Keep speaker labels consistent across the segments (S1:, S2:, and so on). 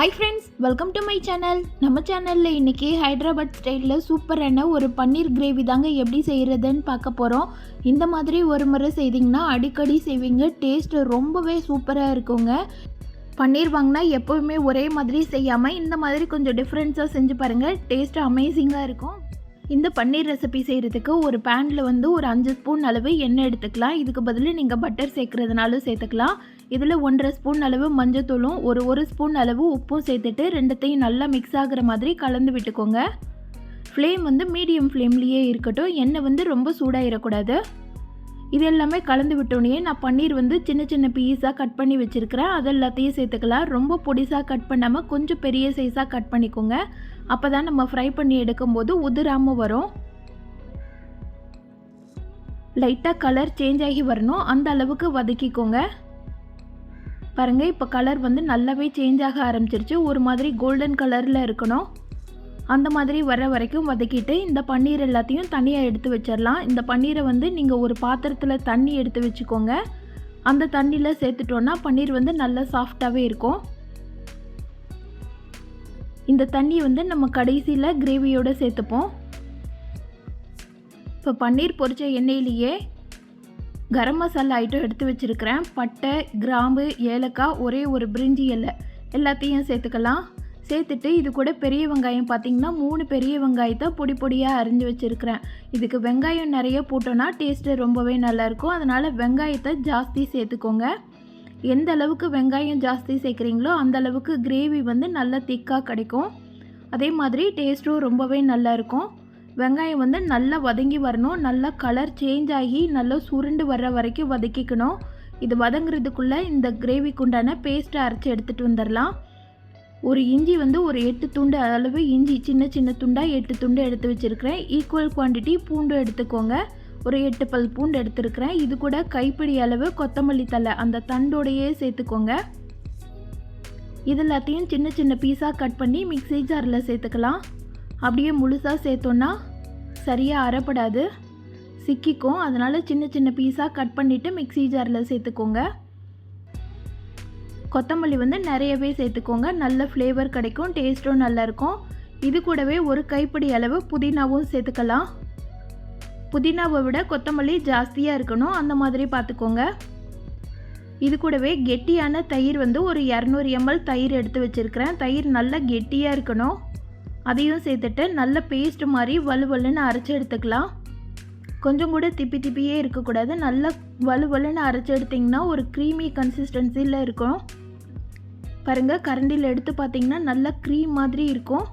S1: Hi friends welcome to my channel நம்ம சேனலில் இன்றைக்கி ஹைதராபாத் ஸ்டைலில் சூப்பரான ஒரு பன்னீர் கிரேவி தாங்க எப்படி செய்கிறதுன்னு பார்க்க போகிறோம் இந்த மாதிரி ஒரு முறை செய்திங்கன்னா அடிக்கடி செய்வீங்க டேஸ்ட்டு ரொம்பவே சூப்பராக இருக்குங்க. பன்னீர் வாங்கினா எப்போவுமே ஒரே மாதிரி செய்யாமல் இந்த மாதிரி கொஞ்சம் டிஃப்ரென்ஸாக செஞ்சு பாருங்கள் டேஸ்ட்டு அமேசிங்காக இருக்கும். இந்த பன்னீர் ரெசிபி செய்கிறதுக்கு ஒரு பேனில் வந்து ஒரு அஞ்சு ஸ்பூன் அளவு எண்ணெய் எடுத்துக்கலாம். இதுக்கு பதில் நீங்கள் பட்டர் சேர்க்குறதுனாலும் சேர்த்துக்கலாம். இதில் ஒன்றரை ஸ்பூன் அளவு மஞ்சத்தூளும் ஒரு ஒரு ஸ்பூன் அளவு உப்பும் சேர்த்துட்டு ரெண்டுத்தையும் நல்லா மிக்ஸ் ஆகுற மாதிரி கலந்து விட்டுக்கோங்க. ஃப்ளேம் வந்து மீடியம் ஃப்ளேம்லேயே இருக்கட்டும். எண்ணெய் வந்து ரொம்ப சூடாகிடக்கூடாது இது எல்லாமே கலந்து விட்டோடனே நான் பன்னீர் வந்து சின்ன சின்ன பீஸாக கட் பண்ணி வச்சுருக்கிறேன். அது எல்லாத்தையும் சேர்த்துக்கலாம். ரொம்ப பொடிசாக கட் பண்ணாமல் கொஞ்சம் பெரிய சைஸாக கட் பண்ணிக்கோங்க. அப்போ தான் நம்ம ஃப்ரை பண்ணி எடுக்கும்போது உதிராமல் வரும். லைட்டாக கலர் சேஞ்ச் ஆகி வரணும். அந்த அளவுக்கு வதக்கிக்கோங்க. பாருங்கள் இப்போ கலர் வந்து நல்லாவே சேஞ்ச் ஆக ஆரம்பிச்சிருச்சு. ஒரு மாதிரி கோல்டன் கலரில் இருக்கணும். அந்த மாதிரி வர வரைக்கும் வதக்கிட்டு இந்த பன்னீர் எல்லாத்தையும் தனியாக எடுத்து வச்சிடலாம். இந்த பன்னீரை வந்து நீங்கள் ஒரு பாத்திரத்தில் தண்ணி எடுத்து வச்சுக்கோங்க. அந்த தண்ணியில் சேர்த்துட்டோன்னா பன்னீர் வந்து நல்லா சாஃப்டாகவே இருக்கும். இந்த தண்ணி வந்து நம்ம கடைசியில் கிரேவியோடு சேர்த்துப்போம். இப்போ பன்னீர் பொரிச்ச எண்ணெயிலேயே கரம் மசாலா ஐட்டம் எடுத்து வச்சுருக்கிறேன். பட்டை கிராம்பு ஏலக்காய் ஒரே ஒரு பிரிஞ்சி இலை எல்லாத்தையும் சேர்த்துக்கலாம். சேர்த்துட்டு இது கூட பெரிய வெங்காயம் பார்த்திங்கன்னா மூணு பெரிய வெங்காயத்தை பொடி பொடியாக அரிஞ்சு வச்சுருக்கிறேன். இதுக்கு வெங்காயம் நிறைய போட்டோன்னா டேஸ்ட்டு ரொம்பவே நல்லாயிருக்கும் அதனால் வெங்காயத்தை ஜாஸ்தி சேர்த்துக்கோங்க. எந்த அளவுக்கு வெங்காயம் ஜாஸ்தி சேர்க்குறீங்களோ அந்த அளவுக்கு கிரேவி வந்து நல்லா திக்காக கிடைக்கும். அதே மாதிரி டேஸ்ட்டும் ரொம்பவே நல்லாயிருக்கும் வெங்காயம் வந்து நல்லா வதங்கி வரணும். நல்லா கலர் சேஞ்ச் ஆகி நல்லா சுருண்டு வர்ற வரைக்கும் வதக்கிக்கணும். இது வதங்குறதுக்குள்ளே இந்த கிரேவிக்கு உண்டான பேஸ்ட்டை அரைச்சி எடுத்துகிட்டு வந்துடலாம். ஒரு இஞ்சி வந்து ஒரு எட்டு துண்டு அளவு இஞ்சி சின்ன சின்ன துண்டாக எட்டு துண்டு எடுத்து வச்சுருக்கிறேன். ஈக்குவல் குவான்டிட்டி பூண்டு எடுத்துக்கோங்க. ஒரு எட்டு பல் பூண்டு எடுத்துருக்கிறேன். இது கூட கைப்பிடி அளவு கொத்தமல்லி தலை அந்த தண்டோடையே சேர்த்துக்கோங்க. இது எல்லாத்தையும் சின்ன சின்ன பீஸாக கட் பண்ணி மிக்ஸி ஜாரில் சேர்த்துக்கலாம். அப்படியே முழுசாக சேர்த்தோன்னா சரியாக அரைப்படாது. சிக்கிக்கும். அதனால் சின்ன சின்ன பீஸாக கட் பண்ணிவிட்டு மிக்ஸி ஜாரில் சேர்த்துக்கோங்க. கொத்தமல்லி வந்து நிறையவே சேர்த்துக்கோங்க. நல்ல ஃப்ளேவர் கிடைக்கும். டேஸ்ட்டும் நல்லாயிருக்கும் இது கூடவே ஒரு கைப்பிடி அளவு புதினாவும் சேர்த்துக்கலாம். புதினாவை விட கொத்தமல்லி ஜாஸ்தியாக இருக்கணும். அந்த மாதிரி பார்த்துக்கோங்க. இது கூடவே கெட்டியான தயிர் வந்து ஒரு இரநூறு எம்எல் தயிர் எடுத்து வச்சுருக்கிறேன். தயிர் நல்லா கெட்டியாக இருக்கணும். அதையும் சேர்த்துட்டு நல்ல பேஸ்ட் மாதிரி வலுவலுன்னு அரைச்சி எடுத்துக்கலாம். கொஞ்சம் கூட திப்பி திப்பியே இருக்கக்கூடாது. நல்லா வலுவலுன்னு அரைச்சி எடுத்திங்கன்னா ஒரு க்ரீமி கன்சிஸ்டன்சியில் இருக்கும். பாருங்கள் கரண்டியில் எடுத்து பார்த்தீங்கன்னா நல்லா க்ரீம் மாதிரி இருக்கும்.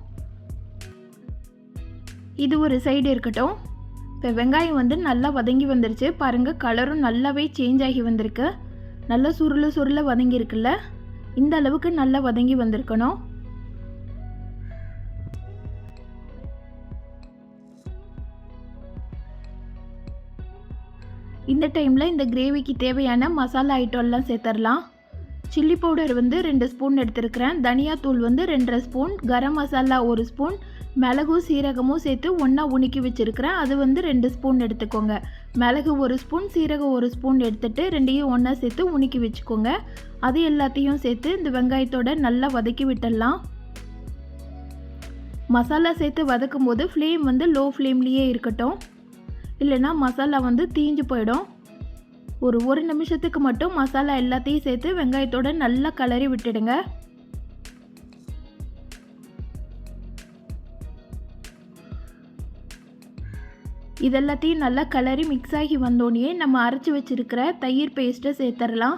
S1: இது ஒரு சைடு இருக்கட்டும். இப்போ வெங்காயம் வந்து நல்லா வதங்கி வந்துருச்சு. பாருங்கள் கலரும் நல்லாவே சேஞ்ச் ஆகி வந்திருக்கு. நல்லா சுருள சுருள வதங்கியிருக்குல்ல? இந்த அளவுக்கு நல்லா வதங்கி வந்திருக்கணும். இந்த டைமில் இந்த கிரேவிக்கு தேவையான மசாலா ஐட்டம்லாம் சேர்த்துடலாம் சில்லி பவுடர் வந்து ரெண்டு ஸ்பூன் எடுத்துருக்கிறேன். தனியாத்தூள் வந்து ரெண்டரை ஸ்பூன் கரம் மசாலா ஒரு ஸ்பூன் மிளகும் சீரகமும் சேர்த்து ஒன்றா உணுக்கி வச்சுருக்கிறேன். அது வந்து ரெண்டு ஸ்பூன் எடுத்துக்கோங்க. மிளகு ஒரு ஸ்பூன் சீரகம் ஒரு ஸ்பூன் எடுத்துகிட்டு ரெண்டையும் ஒன்றா சேர்த்து உணுக்கி வச்சுக்கோங்க. அது எல்லாத்தையும் சேர்த்து இந்த வெங்காயத்தோட நல்லா வதக்கி விட்டுடலாம் மசாலா சேர்த்து வதக்கும் போது ஃப்ளேம் வந்து லோ ஃப்ளேம்லேயே இருக்கட்டும். இல்லைன்னா மசாலா வந்து தீஞ்சு போயிடும். ஒரு ஒரு நிமிஷத்துக்கு மட்டும் மசாலா எல்லாத்தையும் சேர்த்து வெங்காயத்தோட நல்லா கலரி விட்டுடுங்க. இதெல்லாத்தையும் நல்லா கலரி மிக்ஸ் ஆகி வந்தோடனே நம்ம அரைச்சி வச்சிருக்கிற தயிர் பேஸ்ட்டை சேர்த்துடலாம்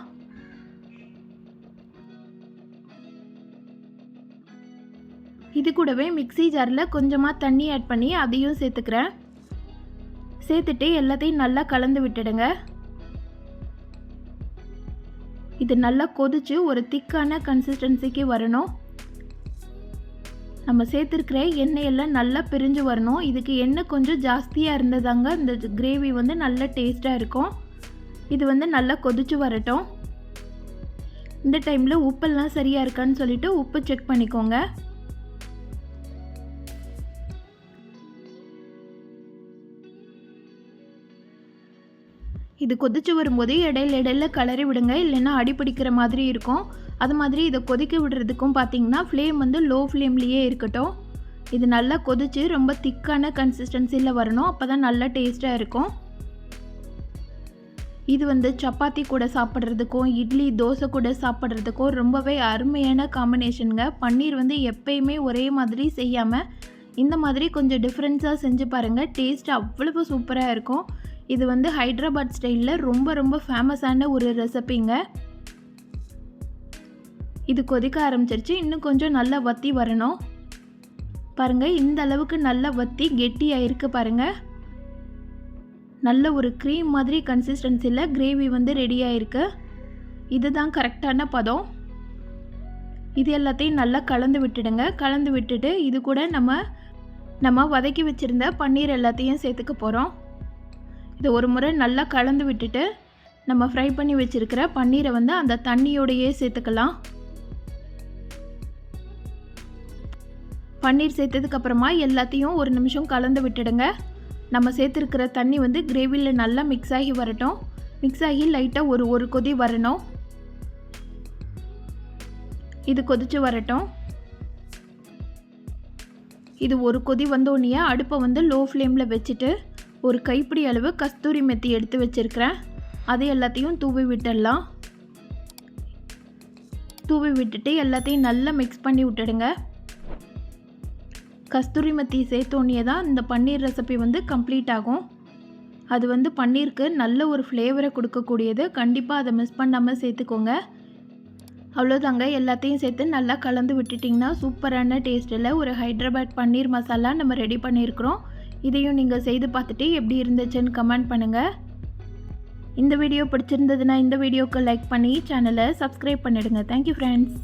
S1: இது கூடவே மிக்ஸி ஜாரில் கொஞ்சமாக தண்ணி ஆட் பண்ணி அதையும் சேர்த்துக்கிறேன். சேர்த்துட்டு எல்லாத்தையும் நல்லா கலந்து விட்டுடுங்க. இது நல்லா கொதிச்சு ஒரு திக்கான கன்சிஸ்டன்சிக்கு வரணும். நம்ம சேர்த்துருக்கிற எண்ணெயெல்லாம் நல்லா பிரிஞ்சு வரணும். இதுக்கு எண்ணெய் கொஞ்சம் ஜாஸ்தியாக இருந்ததாங்க இந்த கிரேவி வந்து நல்ல டேஸ்ட்டாக இருக்கும். இது வந்து நல்லா கொதிச்சு வரட்டும். இந்த டைமில் உப்பெல்லாம் சரியாக இருக்கான்னு சொல்லிட்டு உப்பு செக் பண்ணிக்கோங்க. இது கொதிச்சு வரும்போது இடையில இடையில கலரி விடுங்க. இல்லைன்னா அடிப்பிடிக்கிற மாதிரி இருக்கும். அது மாதிரி இதை கொதிக்க விடுறதுக்கும் பார்த்தீங்கன்னா ஃப்ளேம் வந்து லோ ஃப்ளேம்லேயே இருக்கட்டும். இது நல்லா கொதிச்சு ரொம்ப திக்கான கன்சிஸ்டன்சியில் வரணும். அப்போ தான் நல்லா டேஸ்ட்டாக இருக்கும். இது வந்து சப்பாத்தி கூட சாப்பிட்றதுக்கும் இட்லி தோசை கூட சாப்பிட்றதுக்கும் ரொம்பவே அருமையான காம்பினேஷனுங்க பன்னீர் வந்து எப்பயுமே ஒரே மாதிரி செய்யாமல் இந்த மாதிரி கொஞ்சம் டிஃப்ரென்ஸாக செஞ்சு பாருங்கள் டேஸ்ட் அவ்வளவு சூப்பராக இருக்கும். இது வந்து ஹைதராபாத் ஸ்டைலில் ரொம்ப ரொம்ப ஃபேமஸான ஒரு ரெசிபிங்க இது கொதிக்க ஆரம்பிச்சிருச்சு. இன்னும் கொஞ்சம் நல்லா வத்தி வரணும். பாருங்கள் இந்த அளவுக்கு நல்லா வத்தி கெட்டியாக இருக்குது பாருங்கள் நல்ல ஒரு க்ரீம் மாதிரி கன்சிஸ்டன்சியில் கிரேவி வந்து ரெடியாக இருக்கு இதுதான் கரெக்டான பதம். இது எல்லாத்தையும் நல்லா கலந்து விட்டுடுங்க. கலந்து விட்டுட்டு இது கூட நம்ம நம்ம வதக்கி வச்சுருந்த பன்னீர் எல்லாத்தையும் சேர்த்துக்க போகிறோம் இது ஒரு முறை நல்லா கலந்து விட்டுட்டு நம்ம ஃப்ரை பண்ணி வச்சுருக்கிற பன்னீரை வந்து அந்த தண்ணியோடையே சேர்த்துக்கலாம். பன்னீர் சேர்த்ததுக்கப்புறமா எல்லாத்தையும் ஒரு நிமிஷம் கலந்து விட்டுடுங்க. நம்ம சேர்த்துருக்கிற தண்ணி வந்து கிரேவியில் நல்லா மிக்ஸ் ஆகி வரட்டும். மிக்ஸ் ஆகி லைட்டாக ஒரு ஒரு கொதி வரணும். இது கொதிச்சு வரட்டும். இது ஒரு கொதி வந்தோடனே அடுப்பை வந்து லோ ஃப்ளேமில் வச்சுட்டு ஒரு கைப்பிடி அளவு கஸ்தூரி மெத்தி எடுத்து வச்சுருக்கிறேன். அது எல்லாத்தையும் தூவி விட்டுடலாம். தூவி விட்டுட்டு எல்லாத்தையும் நல்லா மிக்ஸ் பண்ணி விட்டுடுங்க. கஸ்தூரி மெத்தி சேர்த்தோன்னே தான் இந்த பன்னீர் ரெசிபி வந்து கம்ப்ளீட் ஆகும். அது வந்து பன்னீருக்கு நல்ல ஒரு ஃப்ளேவரை கொடுக்கக்கூடியது. கண்டிப்பாக அதை மிஸ் பண்ணாமல் சேர்த்துக்கோங்க. அவ்வளோதாங்க எல்லாத்தையும் சேர்த்து நல்லா கலந்து விட்டுட்டிங்கன்னா சூப்பரான டேஸ்ட்டில் ஒரு ஹைதராபாத் பன்னீர் மசாலா நம்ம ரெடி பண்ணியிருக்கிறோம். இதையும் நீங்கள் செய்து பார்த்துட்டு எப்படி இருந்துச்சுன்னு கமெண்ட் பண்ணுங்கள் இந்த வீடியோ பிடிச்சிருந்ததுன்னா இந்த வீடியோக்கு லைக் பண்ணி சேனலை சப்ஸ்கிரைப் பண்ணிடுங்க. Thank you friends